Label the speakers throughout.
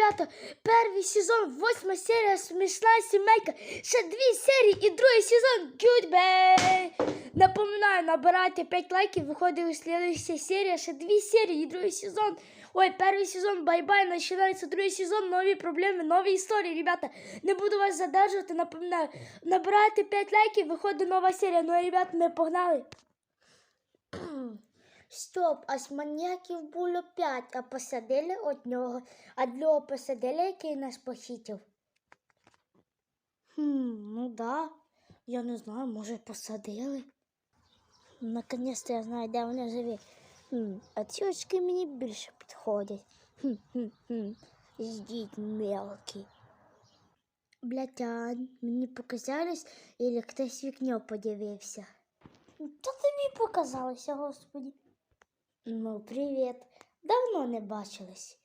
Speaker 1: ребята, перший сезон, восьма серія, смішна сімейка. Ще дві серії і другий сезон. Goodbye! Напоминаю, набирайте 5 лайків, виходить слідуюча серія, ще дві серії і другий сезон. Ой, перший сезон, бай-бай, починається другий сезон, нові проблеми, нові історії, ребята. Не буду вас задержувати, напоминаю. Набирайте 5 лайків, виходить нова серія. Ну, ребята, ми погнали. Стоп, а з маньяків було п'ять, а посадили одного, а другого посадили, який нас похитив. Хм, ну да. Я не знаю, може посадили. Наконец-то я знаю, де вони живі. Хм, а ці очки мені більше підходять. Хм, хм, хм. Ждіть мелкі. Блятян, мені показалось, или хтось вікно подивився. Та тобі показалося, господі. Ну, привіт. Давно не бачились.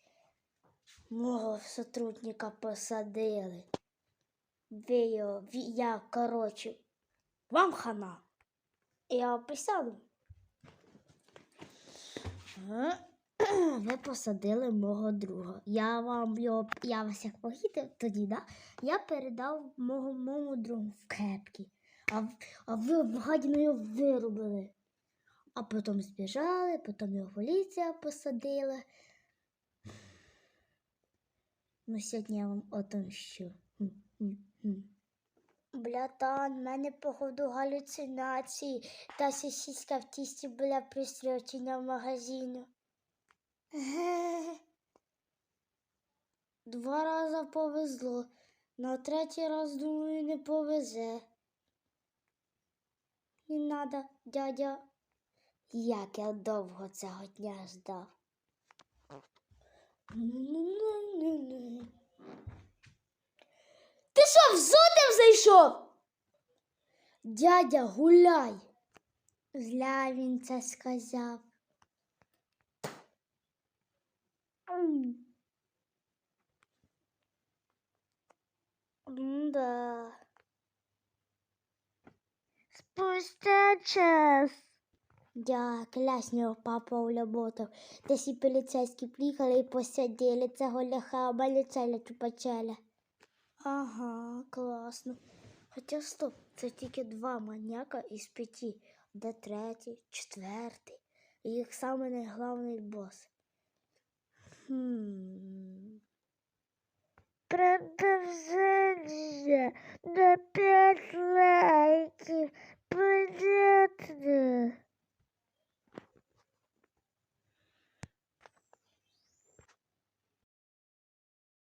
Speaker 1: Мого сотрудника посадили. Ви його, я, коротше, вам хана. Я описав. Ви посадили мого друга. Я вам його, я вас як похитив тоді, да? Я передав мого моєму другу в кепки. А, а ви в гадіну його вирубили. А потім збіжали, потім його поліція посадила. Ну, сьогодні я вам отомщу. Блятан, в мене походу галюцинації. Та сосиска в тісті була пристрочена в магазині. Два рази повезло. На третій раз, думаю, не повезе. Не надо, дядя. Як я довго цього дня ждав. Ти що, в зотив зайшов? Дядя, гуляй. Зля він це сказав. М. М-да. Спустя час. Да, кляснего папа уработал. Да си полицейские приехали и посадили цього ляха, обалицеля почали. Ага, класно. Хоча стоп, це тільки два маньяка із п'яти, де третій, четвертий. Їх саме найглавний бос. Хм. Продовження на п'ять лайків. Понятно.